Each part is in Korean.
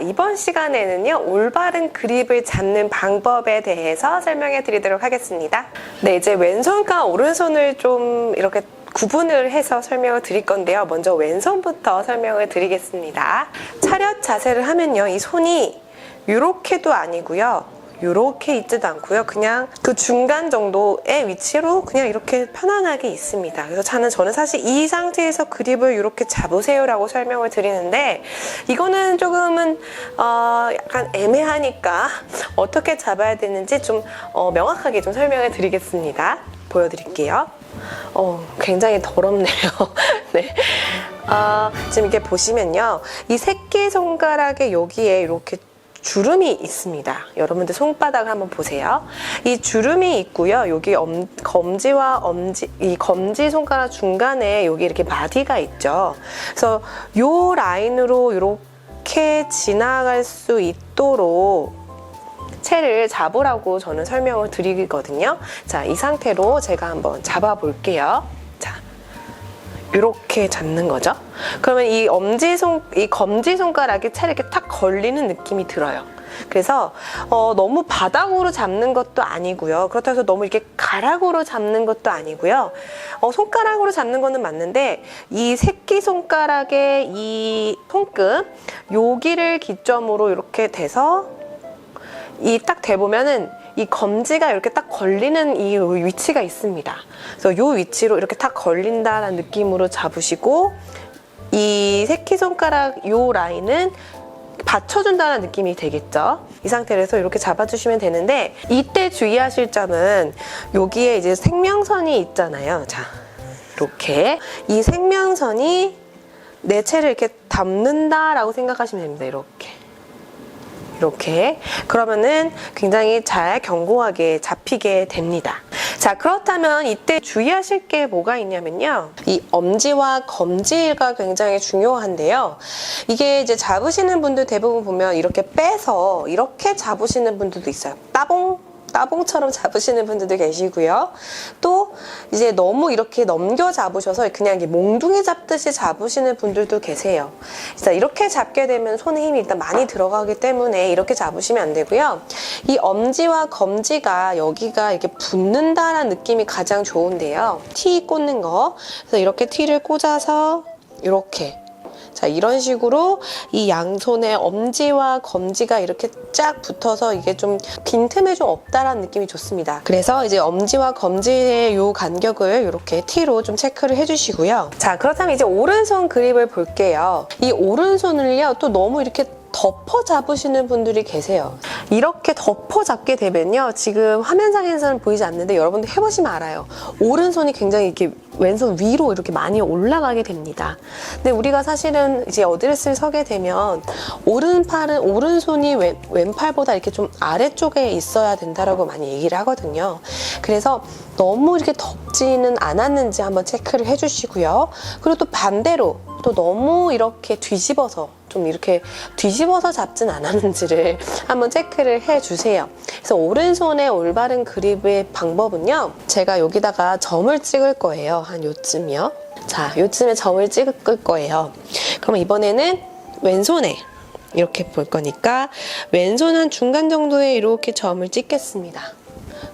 이번 시간에는요, 올바른 그립을 잡는 방법에 대해서 설명해 드리도록 하겠습니다. 네, 이제 왼손과 오른손을 좀 이렇게 구분을 해서 설명을 드릴 건데요. 먼저 왼손부터 설명을 드리겠습니다. 차렷 자세를 하면요, 이 손이 이렇게도 아니고요. 이렇게 있지도 않고요. 그냥 그 중간 정도의 위치로 그냥 이렇게 편안하게 있습니다. 그래서 저는 저는 사실 이 상태에서 그립을 이렇게 잡으세요라고 설명을 드리는데 이거는 조금은 어 약간 애매하니까 어떻게 잡아야 되는지 좀 어, 명확하게 좀 설명을 드리겠습니다. 보여드릴게요. 어, 굉장히 더럽네요. 네. 아, 지금 이렇게 보시면요. 이 새끼 손가락에 여기에 이렇게 주름이 있습니다. 여러분들 손바닥을 한번 보세요. 이 주름이 있고요. 여기 엄, 검지와 엄지, 이 검지 손가락 중간에 여기 이렇게 마디가 있죠. 그래서 요 라인으로 이렇게 지나갈 수 있도록 채를 잡으라고 저는 설명을 드리거든요. 자, 이 상태로 제가 한번 잡아 볼게요. 자, 이렇게 잡는 거죠. 그러면 이 엄지 손, 이 검지 손가락이 채를 이렇게 탁 걸리는 느낌이 들어요. 그래서 어, 너무 바닥으로 잡는 것도 아니고요. 그렇다고 해서 너무 이렇게 가락으로 잡는 것도 아니고요. 어, 손가락으로 잡는 거는 맞는데 이 새끼 손가락의 이 손끝 여기를 기점으로 이렇게 돼서 이 딱 대보면은 이 검지가 이렇게 딱 걸리는 이 위치가 있습니다. 그래서 이 위치로 이렇게 딱 걸린다는 느낌으로 잡으시고 이 새끼손가락 요 라인은 받쳐준다는 느낌이 되겠죠. 이 상태에서 이렇게 잡아주시면 되는데 이때 주의하실 점은 여기에 이제 생명선이 있잖아요. 자, 이렇게 이 생명선이 내 채를 이렇게 담는다라고 생각하시면 됩니다. 이렇게. 이렇게 그러면은 굉장히 잘 견고하게 잡히게 됩니다. 자 그렇다면 이때 주의하실 게 뭐가 있냐면요. 이 엄지와 검지가 굉장히 중요한데요. 이게 이제 잡으시는 분들 대부분 보면 이렇게 빼서 이렇게 잡으시는 분들도 있어요. 따봉 따봉처럼 잡으시는 분들도 계시고요. 또 이제 너무 이렇게 넘겨 잡으셔서 그냥 몽둥이 잡듯이 잡으시는 분들도 계세요. 그래서 이렇게 잡게 되면 손에 힘이 일단 많이 들어가기 때문에 이렇게 잡으시면 안 되고요. 이 엄지와 검지가 여기가 이렇게 붙는다라는 느낌이 가장 좋은데요. 티 꽂는 거. 그래서 이렇게 티를 꽂아서 이렇게 자, 이런 식으로 이 양손에 엄지와 검지가 이렇게 쫙 붙어서 이게 좀 빈틈이 좀 없다라는 느낌이 좋습니다. 그래서 이제 엄지와 검지의 요 간격을 이렇게 T로 좀 체크를 해주시고요. 자, 그렇다면 이제 오른손 그립을 볼게요. 이 오른손을요, 또 너무 이렇게 덮어 잡으시는 분들이 계세요. 이렇게 덮어 잡게 되면요. 지금 화면상에서는 보이지 않는데 여러분들 해보시면 알아요. 오른손이 굉장히 이렇게 왼손 위로 이렇게 많이 올라가게 됩니다. 근데 우리가 사실은 이제 어드레스를 서게 되면 오른팔은 오른손이 왼, 왼팔보다 이렇게 좀 아래쪽에 있어야 된다라고 많이 얘기를 하거든요. 그래서 너무 이렇게 덥지는 않았는지 한번 체크를 해주시고요. 그리고 또 반대로 또 너무 이렇게 뒤집어서 좀 이렇게 뒤집어서 잡진 않았는지를 한번 체크를 해주세요. 그래서 오른손의 올바른 그립의 방법은요. 제가 여기다가 점을 찍을 거예요. 한 요쯤이요. 자, 요쯤에 점을 찍을 거예요. 그럼 이번에는 왼손에 이렇게 볼 거니까 왼손 한 중간 정도에 이렇게 점을 찍겠습니다.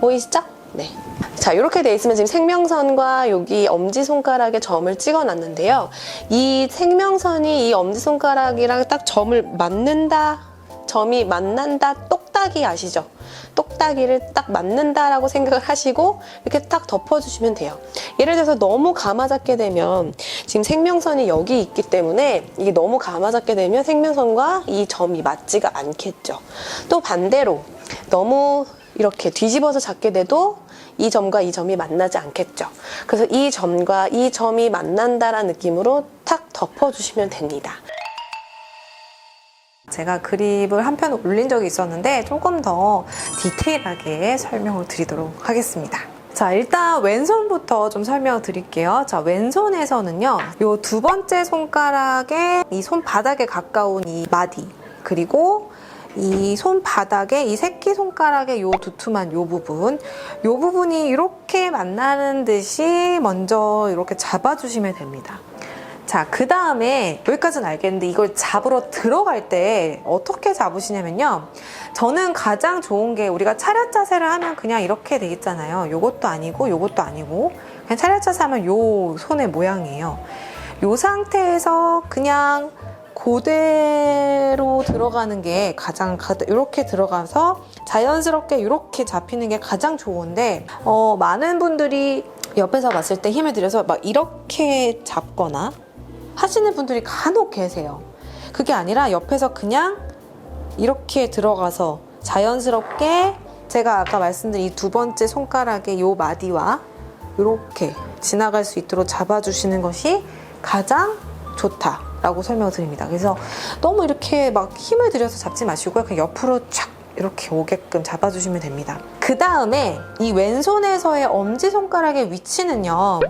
보이시죠? 네. 자, 이렇게 돼 있으면 지금 생명선과 여기 엄지손가락에 점을 찍어 놨는데요. 이 생명선이 이 엄지손가락이랑 딱 점을 맞는다, 점이 만난다, 똑딱이 아시죠? 똑딱이를 딱 맞는다라고 생각을 하시고 이렇게 딱 덮어주시면 돼요. 예를 들어서 너무 감아잡게 되면 지금 생명선이 여기 있기 때문에 이게 너무 감아잡게 되면 생명선과 이 점이 맞지가 않겠죠. 또 반대로 너무 이렇게 뒤집어서 잡게 돼도 이 점과 이 점이 만나지 않겠죠. 그래서 이 점과 이 점이 만난다라는 느낌으로 탁 덮어주시면 됩니다. 제가 그립을 한 편 올린 적이 있었는데 조금 더 디테일하게 설명을 드리도록 하겠습니다. 자, 일단 왼손부터 좀 설명을 드릴게요. 자, 왼손에서는요, 요 두 번째 손가락에 이 손바닥에 가까운 이 마디, 그리고 이 손바닥에 이 새끼 손가락의 요 두툼한 요 부분, 요 부분이 이렇게 만나는 듯이 먼저 이렇게 잡아주시면 됩니다. 자, 그 다음에 여기까지는 알겠는데 이걸 잡으러 들어갈 때 어떻게 잡으시냐면요. 저는 가장 좋은 게 우리가 차렷 자세를 하면 그냥 이렇게 돼 있잖아요. 요것도 아니고 요것도 아니고 그냥 차렷 자세 하면 요 손의 모양이에요. 요 상태에서 그냥 그대로 들어가는 게 가장 이렇게 들어가서 자연스럽게 이렇게 잡히는 게 가장 좋은데 어, 많은 분들이 옆에서 봤을 때 힘을 들여서 막 이렇게 잡거나 하시는 분들이 간혹 계세요. 그게 아니라 옆에서 그냥 이렇게 들어가서 자연스럽게 제가 아까 말씀드린 이 두 번째 손가락의 요 마디와 이렇게 지나갈 수 있도록 잡아주시는 것이 가장 좋다 라고 설명을 드립니다. 그래서 너무 이렇게 막 힘을 들여서 잡지 마시고요. 그냥 옆으로 촥 이렇게 오게끔 잡아주시면 됩니다. 그 다음에 이 왼손에서의 엄지손가락의 위치는요.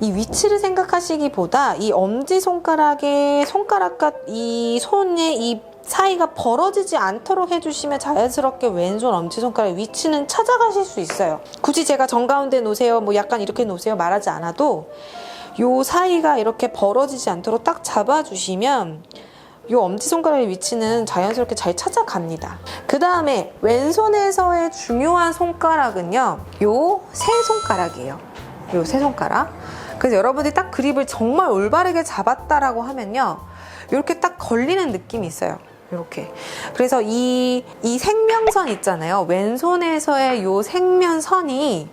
이 위치를 생각하시기보다 이 엄지손가락의 손가락과 이 손의 이 사이가 벌어지지 않도록 해주시면 자연스럽게 왼손 엄지손가락 위치는 찾아가실 수 있어요. 굳이 제가 정가운데 놓으세요, 뭐 약간 이렇게 놓으세요 말하지 않아도 요 사이가 이렇게 벌어지지 않도록 딱 잡아주시면 요 엄지손가락의 위치는 자연스럽게 잘 찾아갑니다. 그 다음에 왼손에서의 중요한 손가락은요, 요 세 손가락이에요. 요 세 손가락. 그래서 여러분들이 딱 그립을 정말 올바르게 잡았다라고 하면요, 이렇게 딱 걸리는 느낌이 있어요. 이렇게. 그래서 이, 이 생명선 있잖아요. 왼손에서의 요 생면선이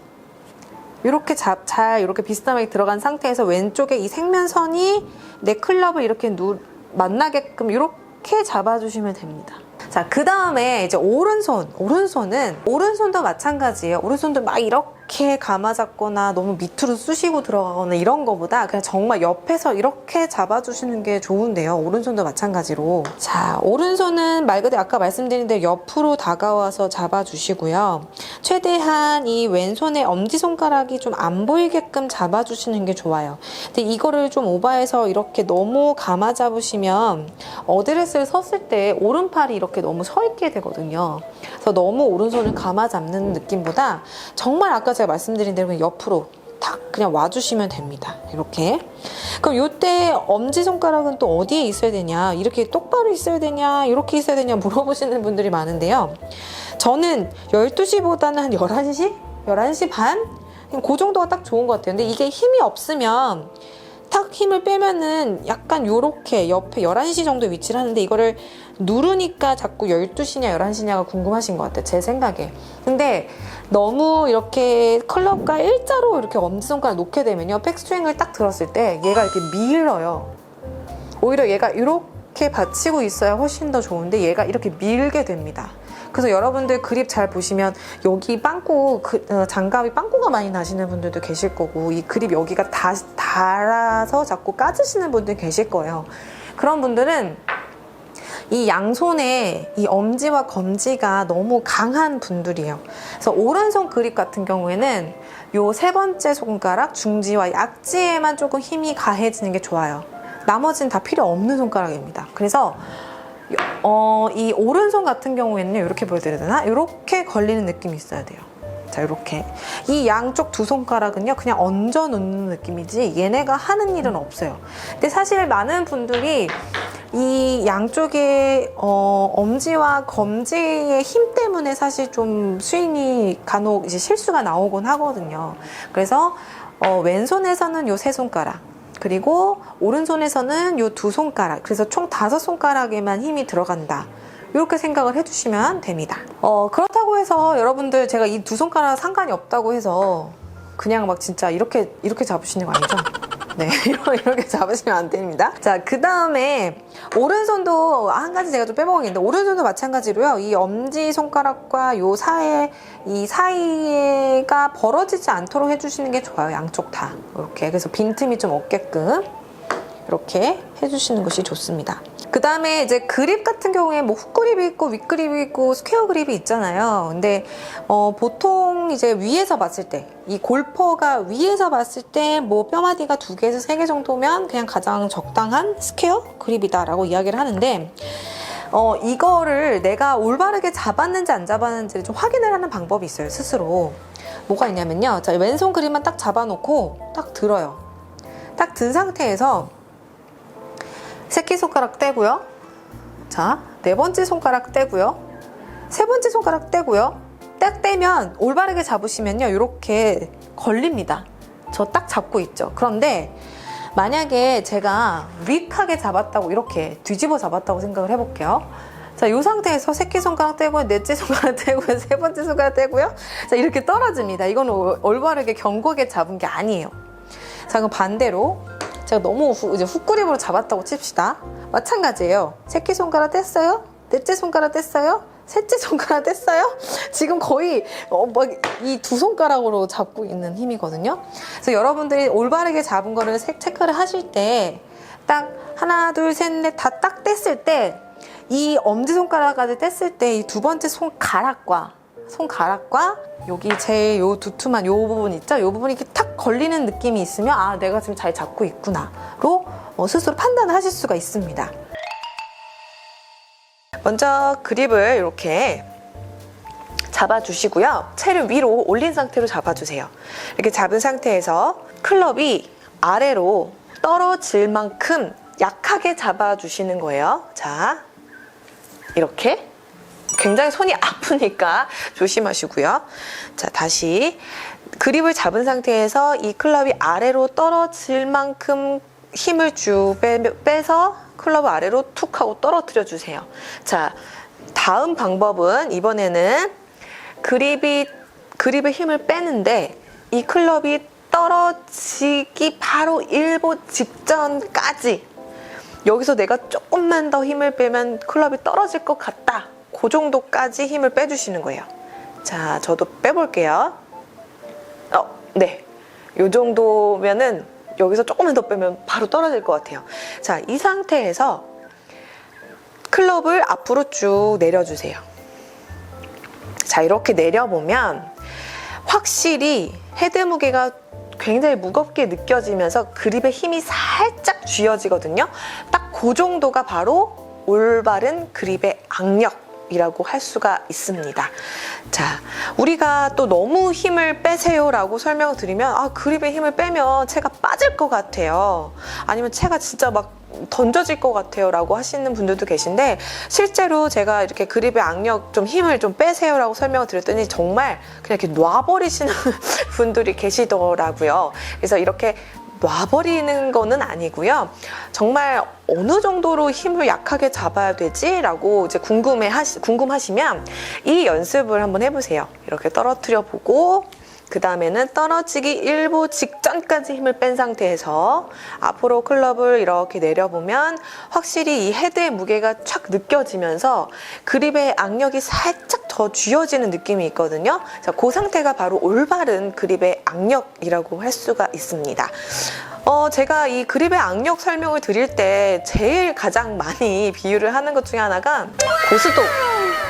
이렇게 잡, 잘 이렇게 비스듬하게 들어간 상태에서 왼쪽에 이 생면선이 내 클럽을 이렇게 누, 만나게끔 이렇게 잡아주시면 됩니다. 자, 그 다음에 이제 오른손. 오른손은, 오른손도 마찬가지예요. 오른손도 막 이렇게 감아잡거나 너무 밑으로 쑤시고 들어가거나 이런 거보다 그냥 정말 옆에서 이렇게 잡아주시는 게 좋은데요. 오른손도 마찬가지로. 자, 오른손은 말 그대로 아까 말씀드린 대로 옆으로 다가와서 잡아주시고요. 최대한 이 왼손의 엄지손가락이 좀 안 보이게끔 잡아주시는 게 좋아요. 근데 이거를 좀 오버해서 이렇게 너무 감아 잡으시면 어드레스를 섰을 때 오른팔이 이렇게 너무 서 있게 되거든요. 그래서 너무 오른손을 감아 잡는 느낌보다 정말 아까 제가 말씀드린 대로 옆으로 탁 그냥 와주시면 됩니다. 이렇게. 그럼 이때 엄지손가락은 또 어디에 있어야 되냐? 이렇게 똑바로 있어야 되냐? 이렇게 있어야 되냐? 물어보시는 분들이 많은데요. 저는 12시보다는 한 11시? 11시 반? 그 정도가 딱 좋은 것 같아요. 근데 이게 힘이 없으면 탁 힘을 빼면은 약간 요렇게 옆에 11시 정도 위치를 하는데 이거를 누르니까 자꾸 12시냐 11시냐가 궁금하신 것 같아요. 제 생각에. 근데 너무 이렇게 클럽과 일자로 이렇게 엄지손가락 놓게 되면요. 백스윙을 딱 들었을 때 얘가 이렇게 밀어요. 오히려 얘가 이렇게 받치고 있어야 훨씬 더 좋은데 얘가 이렇게 밀게 됩니다. 그래서 여러분들 그립 잘 보시면 여기 빵꾸 그, 어, 장갑이 빵꾸가 많이 나시는 분들도 계실 거고 이 그립 여기가 다 닳아서 자꾸 까지시는 분들 계실 거예요. 그런 분들은 이 양손에 이 엄지와 검지가 너무 강한 분들이에요. 그래서 오른손 그립 같은 경우에는 요 세 번째 손가락 중지와 약지에만 조금 힘이 가해지는 게 좋아요. 나머지는 다 필요 없는 손가락입니다. 그래서 어, 이 오른손 같은 경우에는 이렇게 보여드려야 되나? 이렇게 걸리는 느낌이 있어야 돼요. 자, 이렇게. 이 양쪽 두 손가락은요, 그냥 얹어 놓는 느낌이지, 얘네가 하는 일은 없어요. 근데 사실 많은 분들이 이 양쪽의 어, 엄지와 검지의 힘 때문에 사실 좀 스윙이 간혹 이제 실수가 나오곤 하거든요. 그래서 어, 왼손에서는 요 세 손가락, 그리고 오른손에서는 요 두 손가락, 그래서 총 다섯 손가락에만 힘이 들어간다. 이렇게 생각을 해주시면 됩니다. 어, 그렇다고 해서 여러분들 제가 이 두 손가락 상관이 없다고 해서 그냥 막 진짜 이렇게, 이렇게 잡으시는 거 아니죠? 네, 이렇게 잡으시면 안 됩니다. 자, 그 다음에 오른손도 한 가지 제가 좀 빼먹었는데 오른손도 마찬가지로요. 이 엄지 손가락과 요 사이 이 사이가 벌어지지 않도록 해주시는 게 좋아요. 양쪽 다 이렇게 그래서 빈틈이 좀 없게끔 이렇게 해주시는 것이 좋습니다. 그 다음에 이제 그립 같은 경우에 뭐 훅그립이 있고 윗그립이 있고 스퀘어 그립이 있잖아요. 근데 어, 보통 이제 위에서 봤을 때 이 골퍼가 위에서 봤을 때 뭐 뼈마디가 두 개에서 세 개 정도면 그냥 가장 적당한 스퀘어 그립이다라고 이야기를 하는데 어, 이거를 내가 올바르게 잡았는지 안 잡았는지를 좀 확인을 하는 방법이 있어요, 스스로. 뭐가 있냐면요. 자, 왼손 그립만 딱 잡아놓고 딱 들어요. 딱 든 상태에서 새끼손가락 떼고요. 자, 네 번째 손가락 떼고요. 세 번째 손가락 떼고요. 딱 떼면 올바르게 잡으시면요. 이렇게 걸립니다. 저 딱 잡고 있죠. 그런데 만약에 제가 윅하게 잡았다고 이렇게 뒤집어 잡았다고 생각을 해볼게요. 자, 이 상태에서 새끼손가락 떼고요, 넷째 손가락 떼고요, 세 번째 손가락 떼고요. 자, 이렇게 떨어집니다. 올- 올바르게 견고하게 잡은 게 아니에요. 자, 그럼 반대로 제가 너무 후, 이제 훅그립으로 잡았다고 칩시다. 마찬가지예요. 새끼손가락 뗐어요? 넷째 손가락 뗐어요? 셋째 손가락 뗐어요? 지금 거의 어, 막이 두 손가락으로 잡고 있는 힘이거든요. 그래서 여러분들이 올바르게 잡은 거를 세- 체크를 하실 때 딱 하나, 둘, 셋, 넷 다 딱 뗐을 때 이 엄지손가락까지 뗐을 때 이 두 번째 손가락과 손가락과 여기 제일 요 두툼한 요 부분 있죠? 요 부분이 이렇게 탁 걸리는 느낌이 있으면 아 내가 지금 잘 잡고 있구나로 어, 스스로 판단을 하실 수가 있습니다. 먼저 그립을 이렇게 잡아주시고요. 채를 위로 올린 상태로 잡아주세요. 이렇게 잡은 상태에서 클럽이 아래로 떨어질 만큼 약하게 잡아주시는 거예요. 자, 이렇게. 굉장히 손이 아프니까 조심하시고요. 자, 다시 그립을 잡은 상태에서 이 클럽이 아래로 떨어질 만큼 힘을 쭉 빼, 빼서 클럽 아래로 툭 하고 떨어뜨려 주세요. 자, 다음 방법은 이번에는 그립이 그립의 힘을 빼는데 이 클럽이 떨어지기 바로 일보 직전까지 여기서 내가 조금만 더 힘을 빼면 클럽이 떨어질 것 같다. 그 정도까지 힘을 빼주시는 거예요. 자, 저도 빼볼게요. 어, 네. 요 정도면은 여기서 조금만 더 빼면 바로 떨어질 것 같아요. 자, 이 상태에서 클럽을 앞으로 쭉 내려주세요. 자, 이렇게 내려보면 확실히 헤드 무게가 굉장히 무겁게 느껴지면서 그립의 힘이 살짝 쥐어지거든요. 딱 그 정도가 바로 올바른 그립의 악력 이라고 할 수가 있습니다. 자, 우리가 또 너무 힘을 빼세요라고 설명을 드리면 아, 그립의 힘을 빼면 채가 빠질 것 같아요. 아니면 채가 진짜 막 던져질 것 같아요 라고 하시는 분들도 계신데 실제로 제가 이렇게 그립의 악력 좀 힘을 좀 빼세요 라고 설명을 드렸더니 정말 그냥 이렇게 놔버리시는 분들이 계시더라고요 그래서 이렇게 놔버리는 거는 아니고요. 정말 어느 정도로 힘을 약하게 잡아야 되지 라고 이제 궁금해 하시, 궁금하시면 이 연습을 한번 해보세요. 이렇게 떨어뜨려 보고 그 다음에는 떨어지기 일부 직전까지 힘을 뺀 상태에서 앞으로 클럽을 이렇게 내려보면 확실히 이 헤드의 무게가 촥 느껴지면서 그립의 악력이 살짝 더 쥐어지는 느낌이 있거든요. 자, 그 상태가 바로 올바른 그립의 악력이라고 할 수가 있습니다. 어, 제가 이 그립의 악력 설명을 드릴 때 제일 가장 많이 비유를 하는 것 중에 하나가 고스톱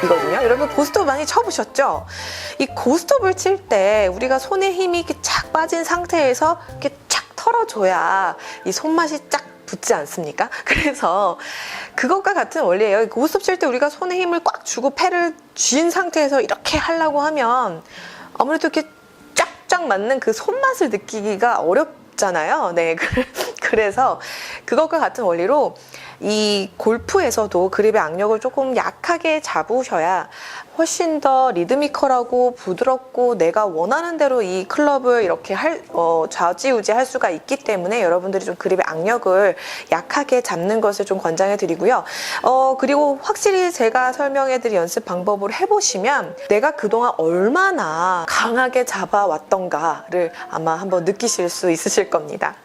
이거든요. 여러분 고스톱 많이 쳐보셨죠? 이 고스톱을 칠 때 우리가 손에 힘이 이렇게 착 빠진 상태에서 이렇게 착 털어줘야 이 손맛이 쫙 붙지 않습니까? 그래서 그것과 같은 원리예요. 고스톱 칠 때 우리가 손에 힘을 꽉 주고 패를 쥔 상태에서 이렇게 하려고 하면 아무래도 이렇게 쫙쫙 맞는 그 손맛을 느끼기가 어렵 잖아요. 네. 그래서 그것과 같은 원리로 이 골프에서도 그립의 악력을 조금 약하게 잡으셔야 훨씬 더 리드미컬하고 부드럽고 내가 원하는 대로 이 클럽을 이렇게 할, 어, 좌지우지 할 수가 있기 때문에 여러분들이 좀 그립의 악력을 약하게 잡는 것을 좀 권장해 드리고요. 어, 그리고 확실히 제가 설명해 드린 연습 방법을 해보시면 내가 그동안 얼마나 강하게 잡아왔던가를 아마 한번 느끼실 수 있으실 겁니다.